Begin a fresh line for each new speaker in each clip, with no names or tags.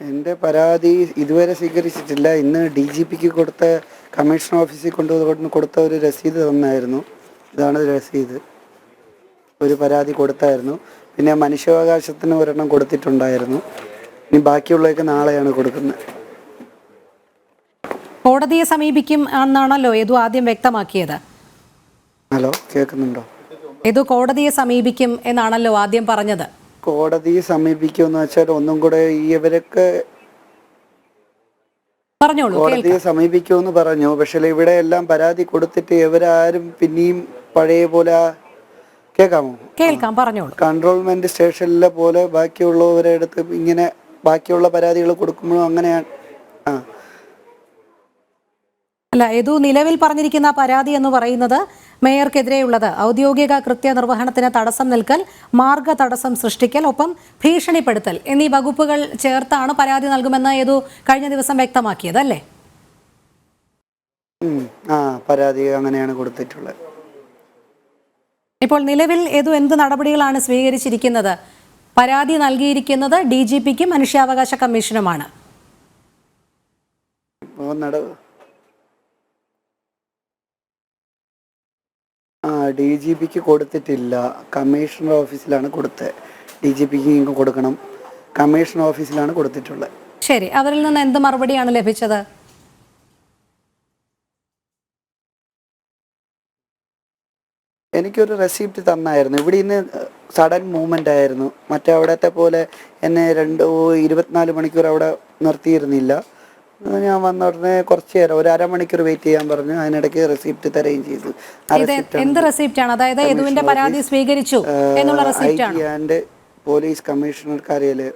എന്റെ പരാതി ഇതുവരെ സ്വീകരിച്ചിട്ടില്ല. ഇന്ന് ഡി ജി പിക്ക് കൊടുത്ത കമ്മീഷൻ ഓഫീസിൽ കൊണ്ടുവന്ന് കൊടുത്ത ഒരു രസീത് തന്നായിരുന്നു. ഇതാണ് രസീത്. ഒരു പരാതി കൊടുത്തായിരുന്നു. പിന്നെ മനുഷ്യാവകാശത്തിന് ഒരെണ്ണം കൊടുത്തിട്ടുണ്ടായിരുന്നു. ഇനി ബാക്കിയുള്ളതൊക്കെ നാളെയാണ് കൊടുക്കുന്നത്.
കോടതിയെ സമീപിക്കും എന്നാണല്ലോ ഏതു ആദ്യം വ്യക്തമാക്കിയത്?
ഹലോ കേൾക്കുന്നുണ്ടോ?
ഏതു കോടതിയെ സമീപിക്കും എന്നാണല്ലോ ആദ്യം പറഞ്ഞത്?
കോടതിയെ സമീപിക്കുമെന്ന് വെച്ചാൽ ഒന്നും കൂടെ ഇവരൊക്കെ കോടതിയെ സമീപിക്കുമെന്ന് പറഞ്ഞു. പക്ഷേ ഇവിടെ എല്ലാം പരാതി കൊടുത്തിട്ട് ഇവരാരും പിന്നെയും പഴയ പോലെ കേൾക്കാമോ?
കേൾക്കാം പറഞ്ഞോളൂ.
കൺട്രോൾമെന്റ് സ്റ്റേഷനിലെ പോലെ ബാക്കിയുള്ളവരെ അടുത്ത് ഇങ്ങനെ ബാക്കിയുള്ള പരാതികൾ കൊടുക്കുമ്പോഴും അങ്ങനെയാണ് ആ
അല്ല ഏതു നിലവിൽ പറഞ്ഞിരിക്കുന്ന പരാതി എന്ന് പറയുന്നത് മേയർക്കെതിരെയുള്ളത്. ഔദ്യോഗിക കൃത്യനിർവഹണത്തിന് തടസ്സം നിൽക്കൽ മാർഗ തടസ്സം സൃഷ്ടിക്കൽ ഒപ്പം ഭീഷണിപ്പെടുത്തൽ എന്നീ വകുപ്പുകൾ ചേർത്താണ് പരാതി നൽകുമെന്ന് ഏതു കഴിഞ്ഞ ദിവസം വ്യക്തമാക്കിയത് അല്ലേ?
ആ പരാതി അങ്ങനെയാണ് കൊടുത്തിട്ടുള്ളത്.
ഇപ്പോൾ നിലവിൽ ഏതു എന്ത് നടപടികളാണ് സ്വീകരിച്ചിരിക്കുന്നത്? പരാതി നൽകിയിരിക്കുന്നത് ഡി ജി പിക്കും മനുഷ്യാവകാശ കമ്മീഷനുമാണ്
ഇപ്പോൾ നട ആ ഡി ജി പിക്ക് കൊടുത്തിട്ടില്ല. കമ്മീഷണർ ഓഫീസിലാണ് കൊടുത്തത് ഡി ജി പിക്ക് കൊടുക്കണം. കമ്മീഷണർ ഓഫീസിലാണ് കൊടുത്തിട്ടുള്ളത്.
ശരി. അവരിൽ നിന്ന് എന്ത് മറുപടിയാണ് ലഭിച്ചത്?
എനിക്കൊരു റെസിപ്റ്റ് തന്നായിരുന്നു. ഇവിടെ ഇന്ന് സഡൻ മൂവ്മെന്റ് ആയിരുന്നു. മറ്റേ അവിടത്തെ പോലെ എന്നെ രണ്ട് ഇരുപത്തിനാല് മണിക്കൂർ അവിടെ നിർത്തിയിരുന്നില്ല. ഞാൻ വന്ന ഉടനെ കുറച്ച് നേരം ഒരു അരമണിക്കൂർ വെയിറ്റ് ചെയ്യാൻ പറഞ്ഞു. അതിനിടയ്ക്ക് റെസിപ്റ്റ് തരുകയും ചെയ്തു.
ഇത് എന്ത് റെസിപ്റ്റ് ആണ്? അതായത് യദുവിന്റെ പരാതി സ്വീകരിച്ചു എന്നുള്ള
ഐ
റെസിപ്റ്റ് ആണ്?
പോലീസ് കമ്മീഷണർ കാര്യാലയം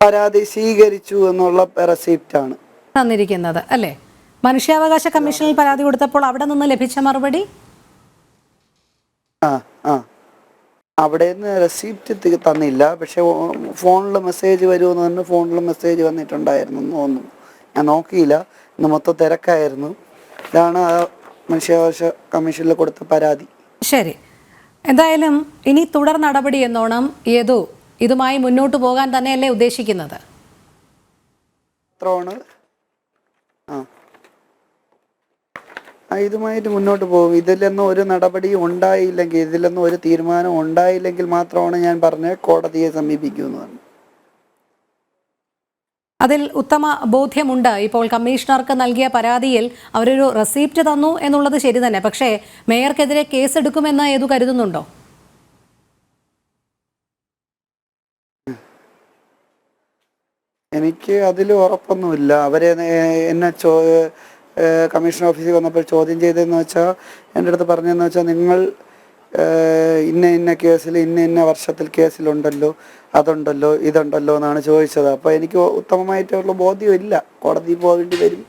പരാതി സ്വീകരിച്ചു എന്നുള്ള റെസിപ്റ്റ് ആണ്.
തന്നിരിക്കുന്നത് അല്ലേ? മനുഷ്യാവകാശ കമ്മീഷനിൽ പരാതി കൊടുത്തപ്പോൾ അവിടെ നിന്ന് ലഭിച്ച മറുപടി
ആ ആ അവിടെ നിന്ന് റെസിപ്റ്റ് തന്നില്ല. പക്ഷെ ഫോണിൽ മെസ്സേജ് വരുമെന്ന് തന്നെ ഫോണിൽ മെസ്സേജ് വന്നിട്ടുണ്ടായിരുന്നു എന്ന് തോന്നുന്നു. ഞാൻ നോക്കിയില്ല. ഇന്ന് മൊത്തം തിരക്കായിരുന്നു. ഇതാണ് ആ മനുഷ്യാവകാശ കമ്മീഷനിൽ കൊടുത്ത പരാതി.
ശരി. എന്തായാലും ഇനി തുടർ നടപടി എന്നോണം ഏതു ഇതുമായി മുന്നോട്ട് പോകാൻ തന്നെയല്ലേ ഉദ്ദേശിക്കുന്നത്?
ആ, ഇതുമായിട്ട് മുന്നോട്ട് പോകും. ഇതിലൊന്നും ഒരു നടപടി ഉണ്ടായില്ലെങ്കിൽ ഇതിലൊന്നും ഒരു തീരുമാനം ഉണ്ടായില്ലെങ്കിൽ മാത്രമാണ് ഞാൻ പറഞ്ഞത് കോടതിയെ സമീപിക്കുമെന്ന് പറഞ്ഞത്.
അതിൽ ഉത്തമ ബോധ്യമുണ്ട്. ഇപ്പോൾ കമ്മീഷണർക്ക് നൽകിയ പരാതിയിൽ അവരൊരു റെസീപ്റ്റ് തന്നു എന്നുള്ളത് ശരി തന്നെ. പക്ഷേ മേയർക്കെതിരെ കേസെടുക്കുമെന്ന് ഏതു കരുതുന്നുണ്ടോ?
എനിക്ക് അതിൽ ഉറപ്പൊന്നുമില്ല. അവരെ എന്നെ ചോ കമ്മീഷൻ ഓഫീസിൽ വന്നപ്പോൾ ചോദ്യം ചെയ്തതെന്ന് വെച്ചാൽ എന്റെ അടുത്ത് പറഞ്ഞതെന്ന് വെച്ചാൽ നിങ്ങൾ ഇന്ന ഇന്ന കേസിൽ ഇന്ന ഇന്ന വർഷത്തിൽ കേസിലുണ്ടല്ലോ അതുണ്ടല്ലോ ഇതുണ്ടല്ലോ എന്നാണ് ചോദിച്ചത്. അപ്പോൾ എനിക്ക് ഉത്തമമായിട്ടുള്ള ബോധ്യമില്ല കോടതിയിൽ പോകേണ്ടി വരും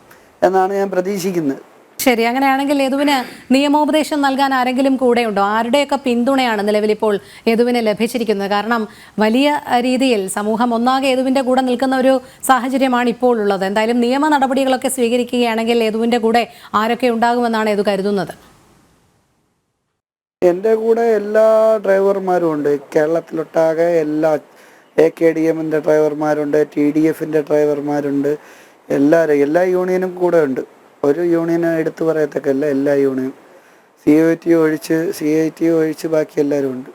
എന്നാണ് ഞാൻ പ്രതീക്ഷിക്കുന്നത്.
ശരി അങ്ങനെയാണെങ്കിൽ യദുവിന് നിയമോപദേശം നൽകാൻ ആരെങ്കിലും കൂടെയുണ്ടോ? ആരുടെയൊക്കെ പിന്തുണയാണ് നിലവിൽ ഇപ്പോൾ യദുവിന് ലഭിച്ചിരിക്കുന്നത്? കാരണം വലിയ രീതിയിൽ സമൂഹം ഒന്നാകെ യദുവിന്റെ കൂടെ നിൽക്കുന്ന ഒരു സാഹചര്യമാണ് ഇപ്പോൾ ഉള്ളത്. എന്തായാലും നിയമ നടപടികളൊക്കെ സ്വീകരിക്കുകയാണെങ്കിൽ യദുവിന്റെ കൂടെ ആരൊക്കെ ഉണ്ടാകുമെന്നാണ് യദു കരുതുന്നത്.
എന്റെ കൂടെ എല്ലാ ഡ്രൈവർമാരും ഉണ്ട്. കേരളത്തിലൊട്ടാകെ എല്ലാ എ കെ ഡി എമ്മിന്റെ ഡ്രൈവർമാരുണ്ട് ടി ഡി എഫിന്റെ ഡ്രൈവർമാരുണ്ട് എല്ലാവരും എല്ലാ യൂണിയനും കൂടെ ഉണ്ട്. ഒരു യൂണിയനെ എടുത്തു പറയത്തക്കല്ല എല്ലാ യൂണിയനും സി ഐ ടി ഒഴിച്ച് സി ഐ ടി ഒഴിച്ച് ബാക്കി എല്ലാവരും ഉണ്ട്.